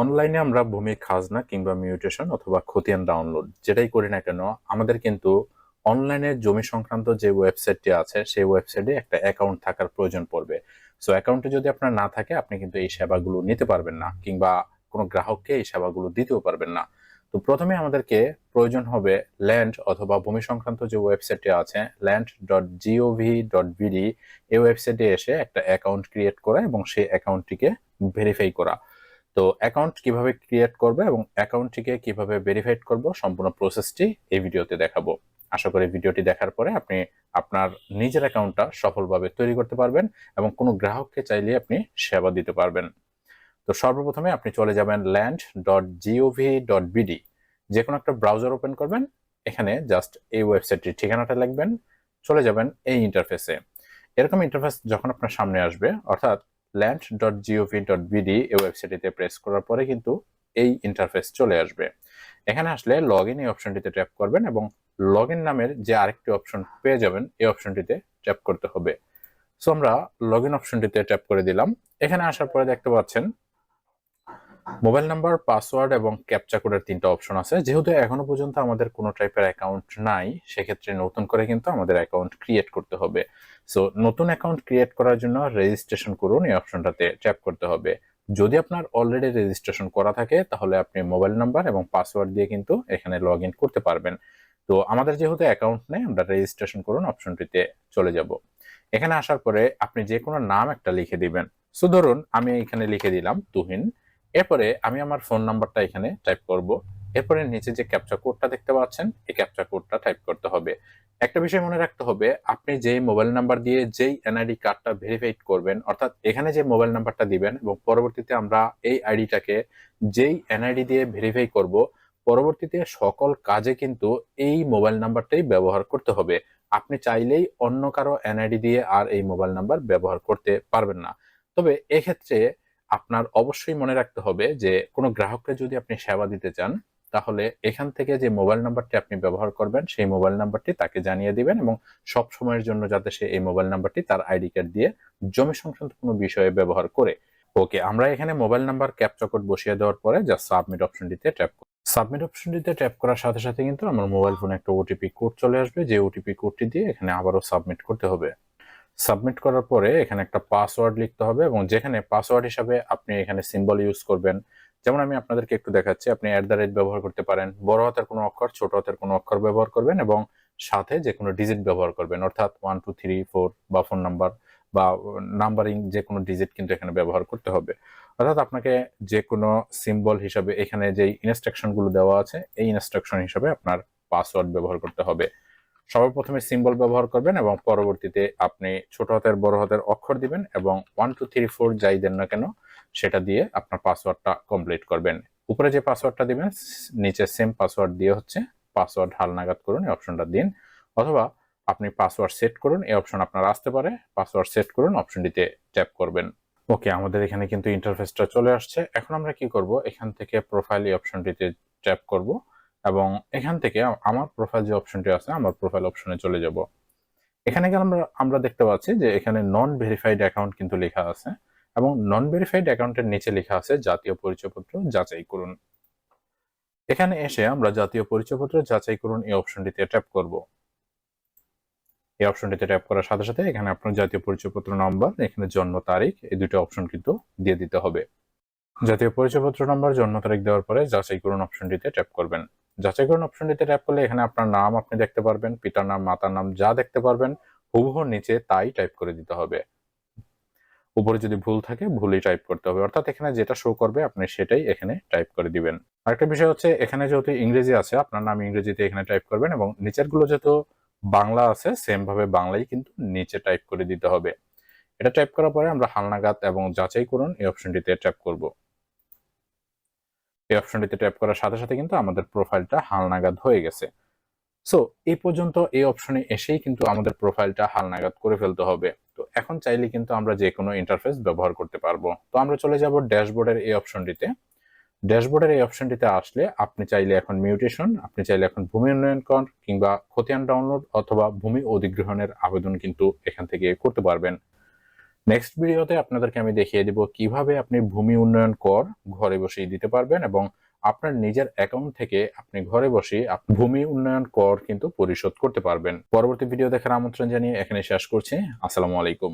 অনলাইনে আমরা ভূমি খাজনা কিংবা মিউটেশন অথবা খতিয়ান ডাউনলোড যেটাই করি না কেন, আমাদের কিন্তু অনলাইনে জমি সংক্রান্ত যে ওয়েবসাইটটি আছে, সেই ওয়েবসাইটে একটা অ্যাকাউন্ট থাকার প্রয়োজন পড়বে। সো অ্যাকাউন্টে যদি আপনার না থাকে, আপনি কিন্তু এই সেবাগুলো নিতে পারবেন না কিংবা কোনো গ্রাহককে এই সেবাগুলো দিতেও পারবেন না। তো প্রথমে আমাদেরকে প্রয়োজন হবে ল্যান্ড অথবা ভূমি সংক্রান্ত যে ওয়েবসাইটটি আছে land dot GOV dot BD এই ওয়েবসাইটে এসে একটা অ্যাকাউন্ট ক্রিয়েট করা এবং সেই অ্যাকাউন্টটিকে ভেরিফাই করা। তো অ্যাকাউন্ট কীভাবে ক্রিয়েট করবে এবং অ্যাকাউন্টটিকে কীভাবে ভেরিফাইড করব, সম্পূর্ণ প্রসেসটি এই ভিডিওতে দেখাবো। আশা করি ভিডিওটি দেখার পরে আপনি আপনার নিজের অ্যাকাউন্টটা সফলভাবে তৈরি করতে পারবেন এবং কোনো গ্রাহককে চাইলে আপনি সেবা দিতে পারবেন। তো সর্বপ্রথমে আপনি চলে যাবেন land dot GOV dot BD যে কোনো একটা ব্রাউজার ওপেন করবেন, এখানে জাস্ট এই ওয়েবসাইটটির ঠিকানাটা লিখবেন, চলে যাবেন এই ইন্টারফেসে এরকম ইন্টারফেস যখন আপনার সামনে আসবে, অর্থাৎ ল্যান্ড ডট ডট বিডি এই ওয়েবসাইটটিতে প্রেস করার পরে কিন্তু এই ইন্টারফেস চলে আসবে। এখানে আসলে লগ ইন এই অপশনটিতে ট্যাপ করবেন এবং লগ ইন নামের যে আরেকটি অপশন পেয়ে যাবেন, এই অপশনটিতে ট্যাপ করতে হবে। সো আমরা লগ ইন অপশনটিতে ট্যাপ করে দিলাম। এখানে আসার পরে দেখতে পাচ্ছেন মোবাইল নাম্বার, পাসওয়ার্ড এবং ক্যাপচা কোডের তিনটা অপশন আছে। যেহেতু এখনও পর্যন্ত আমাদের কোনো টাইপের অ্যাকাউন্ট নাই, সেক্ষেত্রে নতুন করে কিন্তু আমাদের অ্যাকাউন্ট ক্রিয়েট করতে হবে। সো নতুন অ্যাকাউন্ট ক্রিয়েট করার জন্য রেজিস্ট্রেশন করুন, এই অপশনটাতে ট্যাপ করতে হবে। যদি আপনার অলরেডি রেজিস্ট্রেশন করা থাকে, তাহলে আপনি মোবাইল নাম্বার এবং পাসওয়ার্ড দিয়ে কিন্তু এখানে লগ করতে পারবেন। তো আমাদের যেহেতু অ্যাকাউন্ট নেই, আমরা রেজিস্ট্রেশন করুন, অপশনটিতে চলে যাব। এখানে আসার পরে আপনি যে কোনো নাম একটা লিখে দিবেন। সো ধরুন আমি এখানে লিখে দিলাম তুহিন। এরপরে আমি আমার ফোন নাম্বারটা এখানে টাইপ করব। এরপরে নিচে যে ক্যাপচা কোডটা দেখতে পাচ্ছেন, এই ক্যাপচা কোডটা টাইপ করতে হবে। একটা বিষয় মনে রাখতে হবে, আপনি যেই মোবাইল নাম্বার দিয়ে যেই এনআইডি কার্ডটা ভেরিফাইড করবেন, অর্থাৎ এখানে যে মোবাইল নাম্বারটা দিবেন এবং পরবর্তীতে আমরা এই আইডিটাকে যেই এনআইডি দিয়ে ভেরিফাই করব, পরবর্তীতে সকল কাজে কিন্তু এই মোবাইল নাম্বারটাই ব্যবহার করতে হবে। আপনি চাইলেই অন্য কারও এনআইডি দিয়ে আর এই মোবাইল নাম্বার ব্যবহার করতে পারবেন না। তবে এক্ষেত্রে আপনার অবশ্যই মনে রাখতে হবে যে, কোনো গ্রাহককে যদি আপনি সেবা দিতে চান, তাহলে এখান থেকে যে মোবাইল নাম্বারটি আপনি ব্যবহার করবেন, সেই মোবাইল নাম্বারটি তাকে জানিয়ে দিবেন এবং সব সময়ের জন্য যাতে সে এই মোবাইল নাম্বারটি তার আইডি কার্ড দিয়ে জমি সংক্রান্ত কোনো বিষয়ে ব্যবহার করে। ওকে আমরা এখানে মোবাইল নাম্বার ক্যাপচা কোড বসিয়ে দেওয়ার পরে জাস্ট সাবমিট অপশনটিতে ট্যাপ করব সাবমিট অপশনটিতে ট্যাপ করার সাথে সাথে কিন্তু আমার মোবাইল ফোনে একটা ওটিপি কোড চলে আসবে। যে ওটিপি কোডটি দিয়ে এখানে আবারও সাবমিট করতে হবে। সাবমিট করার পরে এখানে একটা পাসওয়ার্ড লিখতে হবে এবং যেখানে পাসওয়ার্ড হিসাবে আপনি এখানে সিম্বল ইউজ করবেন। যেমন আমি আপনাদেরকে একটু দেখাচ্ছি, আপনি অ্যাট দ্য রেট ব্যবহার করতে পারেন। বড় হাতের কোনো অক্ষর, ছোট হাতের কোনো অক্ষর ব্যবহার করবেন এবং সাথে যে কোনো ডিজিট ব্যবহার করবেন। অর্থাৎ ওয়ান টু থ্রি ফোর বা ফোন নাম্বার বা নাম্বারিং যে কোনো ডিজিট কিন্তু এখানে ব্যবহার করতে হবে। অর্থাৎ আপনাকে যে কোনো সিম্বল হিসাবে এখানে যে ইনস্ট্রাকশনগুলো দেওয়া আছে, এই ইনস্ট্রাকশন হিসাবে আপনার পাসওয়ার্ড ব্যবহার করতে হবে। সর্বপ্রথমে সিম্বল ব্যবহার করবেন এবং পরবর্তীতে আপনি ছোট হাতের, বড় হাতের অক্ষর দিবেন এবং ওয়ান টু থ্রি ফোর যাই দেন না কেন, সেটা দিয়ে আপনার পাসওয়ার্ডটা কমপ্লিট করবেন। উপরে যে পাসওয়ার্ডটা দিবেন, নিচে সেম পাসওয়ার্ড দিয়ে হচ্ছে পাসওয়ার্ড হালনাগাদ করুন, এই অপশনটা দিন। অথবা আপনি পাসওয়ার্ড সেট করুন, এই অপশন আপনার আসতে পারে পাসওয়ার্ড সেট করুন অপশনটিতে ট্যাপ করবেন। ওকে, আমাদের এখানে কিন্তু ইন্টারফেসটা চলে আসছে। এখন আমরা কি করব? এখান থেকে প্রোফাইল এই অপশনটিতে ট্যাপ করব। এবং এখান থেকে আমার প্রোফাইল যে অপশনটি আছে, আমার প্রোফাইল অপশনে চলে যাব। এখানে গেলে আমরা আমরা দেখতে পাচ্ছি যে এখানে নন ভেরিফাইড অ্যাকাউন্ট কিন্তু লেখা আছে এবং নন ভেরিফাইড অ্যাকাউন্টের নিচে লেখা আছে জাতীয় পরিচয়পত্র যাচাই করুন। এখানে এসে আমরা জাতীয় পরিচয়পত্র যাচাই করুন এই অপশনটিতে ট্যাপ করব। এই অপশনটিতে ট্যাপ করার সাথে সাথে এখানে আপনার জাতীয় পরিচয়পত্র নম্বর এখানে জন্ম তারিখ, এই দুটো অপশন কিন্তু দিয়ে দিতে হবে। জাতীয় পরিচয়পত্র নম্বর জন্ম তারিখ দেওয়ার পরে যাচাই করুন অপশনটিতে ট্যাপ করবেন। যাচাই করুন অপশনটিতে ট্যাপ করলে এখানে আপনার নাম আপনি দেখতে পারবেন, পিতার নাম, মাতার নাম যা দেখতে পারবেন, হুবহু নিচে তাই টাইপ করে দিতে হবে। উপরে যদি ভুল থাকে, ভুলই টাইপ করতে হবে। অর্থাৎ এখানে যেটা শো করবে, আপনি সেটাই এখানে টাইপ করে দিবেন। আরেকটা বিষয় হচ্ছে, এখানে যেহেতু ইংরেজি আছে, আপনার নাম ইংরেজিতে এখানে টাইপ করবেন এবং নিচেরগুলো যেহেতু বাংলা আছে সেম ভাবে বাংলাই কিন্তু নিচে টাইপ করে দিতে হবে। এটা টাইপ করার পরে আমরা হালনাগাদ এবং যাচাই করুন, এই অপশনটিতে ট্যাপ করব। এই অপশনটিতে ট্যাপ করার সাথে সাথে কিন্তু আমাদের প্রোফাইলটা হালনাগাদ হয়ে গেছে। সো এই পর্যন্ত এই অপশনে এসেই কিন্তু আমাদের প্রোফাইলটা হালনাগাদ করে ফেলতে হবে। তো এখন চাইলে কিন্তু আমরা যে কোনো ইন্টারফেস ব্যবহার করতে পারব। তো আমরা চলে যাব ড্যাশবোর্ডের এই অপশনটিতে ড্যাশবোর্ডের এই অপশনটিতে আসলে আপনি চাইলে এখন মিউটেশন আপনি চাইলে এখন ভূমি উন্নয়ন কিংবা খতিয়ান ডাউনলোড অথবা ভূমি অধিগ্রহণের আবেদন কিন্তু এখান থেকে করতে পারবেন। নেক্সট ভিডিওতে আপনাদেরকে আমি দেখিয়ে দিব কীভাবে আপনি ভূমি উন্নয়ন কর ঘরে বসেই দিতে পারবেন এবং আপনার নিজের অ্যাকাউন্ট থেকে আপনি ঘরে বসে ভূমি উন্নয়ন কর কিন্তু পরিশোধ করতে পারবেন। পরবর্তী ভিডিও দেখার আমন্ত্রণ জানিয়ে এখানে শেষ করছি। আসসালামু আলাইকুম।